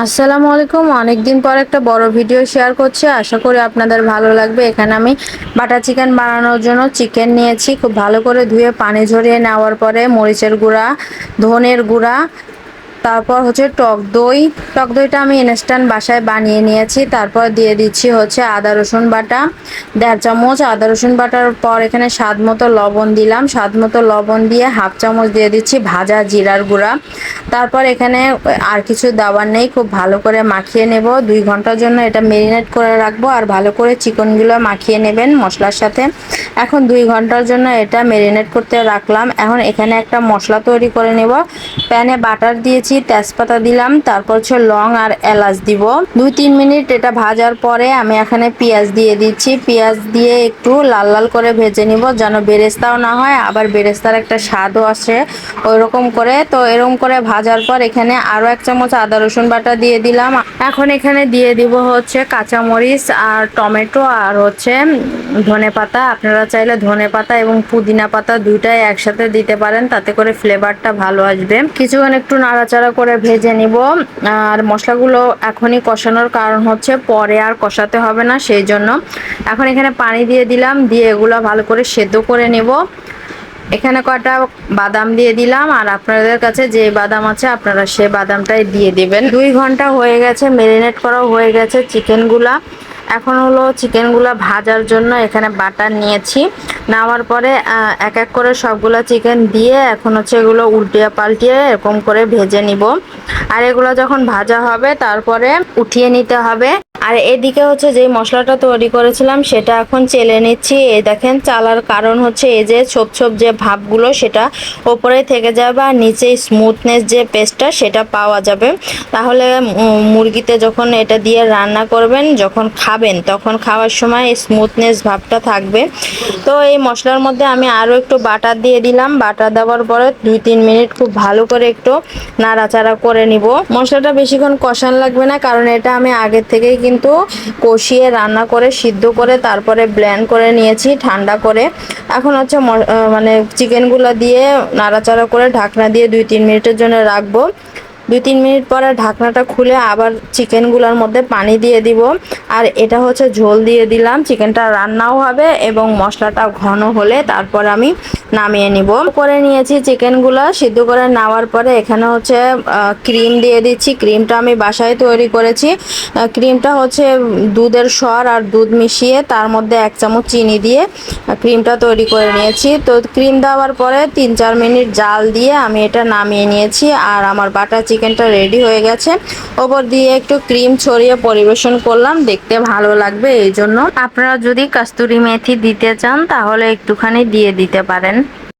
আসসালামু আলাইকুম। অনেকদিন পর একটা বড় ভিডিও শেয়ার করছি। আশা করি আপনাদের ভালো লাগবে। এখানে আমি বাটার চিকেন বানানোর জন্য চিকেন নিয়েছি। খুব ভালো করে ধুয়ে পানি ঝরিয়ে নেওয়ার পরে মরিচের গুঁড়া, ধনের গুঁড়া তারপর হচ্ছে টক দই। টক দইটা আমি ইনস্ট্যান্ট বাসায় বানিয়ে নিয়েছি। তারপর দিয়ে দিচ্ছি হচ্ছে আদা, রসুন বাটা। দেড় চামচ আদা, রসুন বাটার পর এখানে স্বাদ মতো লবণ দিলাম। স্বাদ মতো লবণ দিয়ে হাফ চামচ দিয়ে দিচ্ছি ভাজা জিরার গুঁড়া। তারপর এখানে আর কিছু দেওয়ার নেই। খুব ভালো করে মাখিয়ে নেব। দুই ঘণ্টার জন্য এটা মেরিনেট করে রাখব। আর ভালো করে চিকেনগুলো মাখিয়ে নেবেন মশলার সাথে। এখন দুই ঘণ্টার জন্য এটা মেরিনেট করতে রাখলাম। এখন এখানে একটা মশলা তৈরি করে নেব। প্যানে বাটার দিয়েছি তেজপাতা দিলাম, তারপর হচ্ছে লং আর এলাচ দিব। দুই তিন মিনিট এটা ভাজার পরে আমি এখানে পেঁয়াজ দিয়ে দিচ্ছি। পেঁয়াজ দিয়ে একটু লাল লাল করে ভেজে নিব যেন বেরেস্তাও না হয়, আবার বেরেস্তার একটা স্বাদও আসে ওই রকম করে। তো এরকম করে ভাজার পর এখানে আরও এক চামচ আদা, রসুন বাটা দিয়ে দিলাম। এখন এখানে দিয়ে দিব হচ্ছে কাঁচামরিচ আর টমেটো আর হচ্ছে ধনে পাতা, আপনারা চাইলে ধনে পাতা এবং পুদিনা পাতা দুইটাই একসাথে দিতে পারেন, তাতে করে ফ্লেভারটা ভালো আসবে। কিছুক্ষণ একটু নাড়াচাড়া করে ভেজে নিব। আর মশলাগুলো এখনই কষানোর কারণ হচ্ছে পরে আর কষাতে হবে না, সেই জন্য। এখন এখানে পানি দিয়ে দিলাম, দিয়ে এগুলো ভালো করে সেদ্ধ করে নেব। এখানে কটা বাদাম দিয়ে দিলাম, আর আপনাদের কাছে যে বাদাম আছে আপনারা সে বাদামটাই দিয়ে দিবেন। দুই ঘণ্টা হয়ে গেছে মেরিনেট করাও হয়ে গেছে চিকেনগুলা। এখন হলো চিকেনগুলো ভাজার জন্য এখানে বাটার নিয়েছি। নেওয়ার পরে এক এক করে সবগুলো চিকেন দিয়ে এখন হচ্ছে এগুলো উল্টিয়ে পাল্টিয়ে এরকম করে ভেজে নিব। আর এগুলো যখন ভাজা হবে, তারপরে উঠিয়ে নিতে হবে। আর এদিকে হচ্ছে যে মশলাটা তৈরি করেছিলাম, সেটা এখন চেলে নিচ্ছি। এই দেখেন, চালার কারণ হচ্ছে এই যে ছোপ ছোপ যে ভাবগুলো, সেটা ওপরে থেকে যাবে আর নিচে স্মুথনেস যে পেস্টটা সেটা পাওয়া যাবে। তাহলে মুরগিতে যখন এটা দিয়ে রান্না করবেন, যখন খাবেন, তখন খাওয়ার সময় স্মুথনেস ভাবটা থাকবে। তো এই মশলার মধ্যে আমি আরও একটু বাটার দিয়ে দিলাম। বাটার দেওয়ার পরে দুই তিন মিনিট খুব ভালো করে একটু নাড়াচাড়া করে নিব। মশলাটা বেশিক্ষণ কষান লাগবে না, কারণ এটা আমি আগের থেকেই কিন্তু কষিয়ে রান্না করে, সিদ্ধ করে, তারপরে ব্ল্যান্ড করে নিয়েছি, ঠান্ডা করে। এখন হচ্ছে মানে চিকেনগুলো দিয়ে নাড়াচাড়া করে ঢাকনা দিয়ে দুই তিন মিনিটের জন্য রাখব। দুই তিন মিনিট পরে ঢাকনাটা খুলে আবার চিকেনগুলোর মধ্যে পানি দিয়ে দিব। আর এটা হচ্ছে ঝোল দিয়ে দিলাম। চিকেনটা রান্নাও হবে এবং মশলাটা ঘন হলে তারপর আমি নামিয়ে নিব। করে নিয়েছি চিকেনগুলো সিদ্ধ করে নেওয়ার পরে এখানে হচ্ছে ক্রিম দিয়ে দিচ্ছি। ক্রিমটা আমি বাসায় তৈরি করেছি। ক্রিমটা হচ্ছে দুধের সর আর দুধ মিশিয়ে তার মধ্যে এক চামচ চিনি দিয়ে ক্রিমটা তৈরি করে নিয়েছি। তো ক্রিম দেওয়ার পরে তিন চার মিনিট জাল দিয়ে আমি এটা নামিয়ে নিয়েছি। আর আমার বাটা চিকেনটা রেডি হয়ে গেছে। ওপর দিয়ে একটু ক্রিম ছড়িয়ে পরিবেশন করলাম, দেখতে ভালো লাগবে এই জন্য। আপনারা যদি কাস্তুরি মেথি দিতে চান, তাহলে একটুখানি দিয়ে দিতে পারেন।